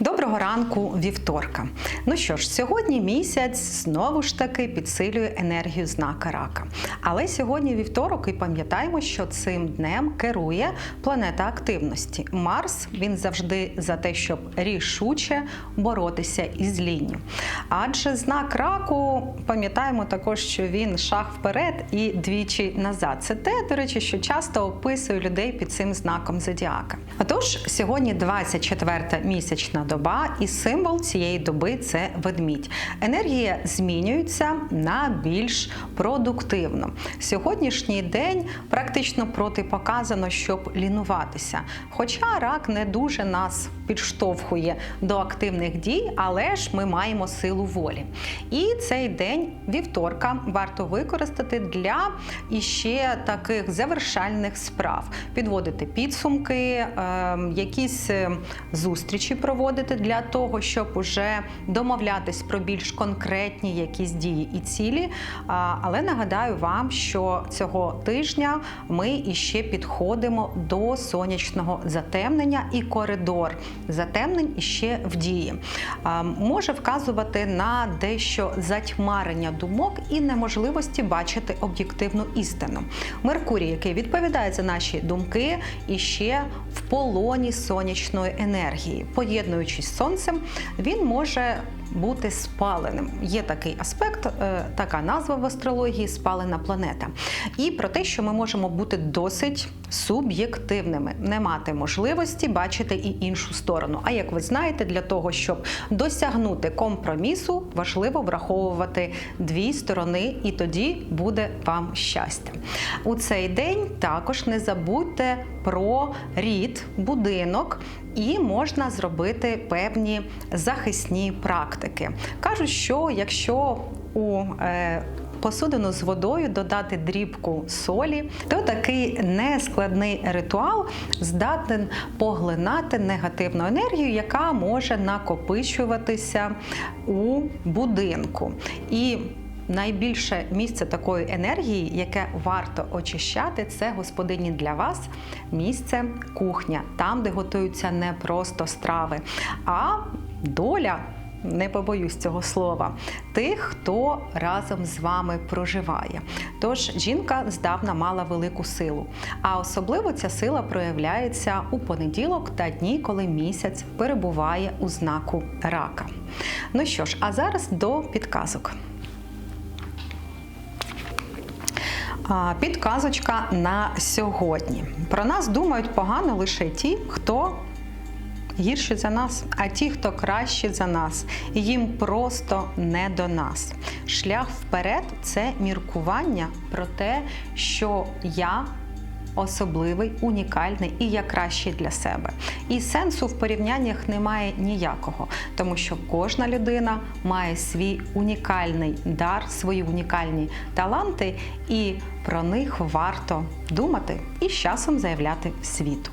Доброго ранку вівторка. Ну що ж, сьогодні місяць знову ж таки підсилює енергію знака рака. Але сьогодні вівторок, і пам'ятаємо, що цим днем керує планета активності. Марс він завжди за те, щоб рішуче боротися із лінню. Адже знак раку, пам'ятаємо також, що він шаг вперед і двічі назад. Це те, до речі, що часто описує людей під цим знаком зодіака. Отож, сьогодні 24-та місячна доба, і символ цієї доби це ведмідь. Енергія змінюється на більш продуктивну. Сьогоднішній день практично протипоказано, щоб лінуватися. Хоча рак не дуже нас підштовхує до активних дій, але ж ми маємо силу волі. І цей день вівторка варто використати для іще таких завершальних справ, підводити підсумки, е, якісь е, зустрічі проводити для того, щоб уже домовлятись про більш конкретні якісь дії і цілі. Але нагадаю вам, що цього тижня ми іще підходимо до сонячного затемнення і коридор затемнень іще в дії. Може вказувати на дещо затьмарення думок і неможливості бачити об'єктивну істину. Меркурій, який відповідає за наші думки, іще в полоні сонячної енергії. Поєднуючись з сонцем, він може бути спаленим. Є такий аспект, е, така назва в астрології спалена планета. І про те, що ми можемо бути досить суб'єктивними, не мати можливості бачити і іншу сторону. А як ви знаєте, для того, щоб досягнути компромісу, важливо враховувати дві сторони, і тоді буде вам щастя. У цей день також не забудьте про рід, будинок. І можна зробити певні захисні практики. Кажуть, що якщо у е, посудину з водою додати дрібку солі, то такий нескладний ритуал здатен поглинати негативну енергію, яка може накопичуватися у будинку. І Найбільше місце такої енергії, яке варто очищати, це господині для вас місце кухня, там, де готуються не просто страви, а доля. Не побоюсь цього слова, тих, хто разом з вами проживає. Тож жінка здавна мала велику силу, а особливо ця сила проявляється у понеділок та дні, коли місяць перебуває у знаку рака. Ну що ж, а зараз до підказок. Підказочка на сьогодні. Про нас думають погано лише ті, хто гірші за нас, а ті, хто кращі за нас, їм просто не до нас. Шлях вперед це міркування про те, що я. Особливий, унікальний і я кращий для себе. І сенсу в порівняннях немає ніякого, тому що кожна людина має свій унікальний дар, свої унікальні таланти, і про них варто думати і з часом заявляти світу.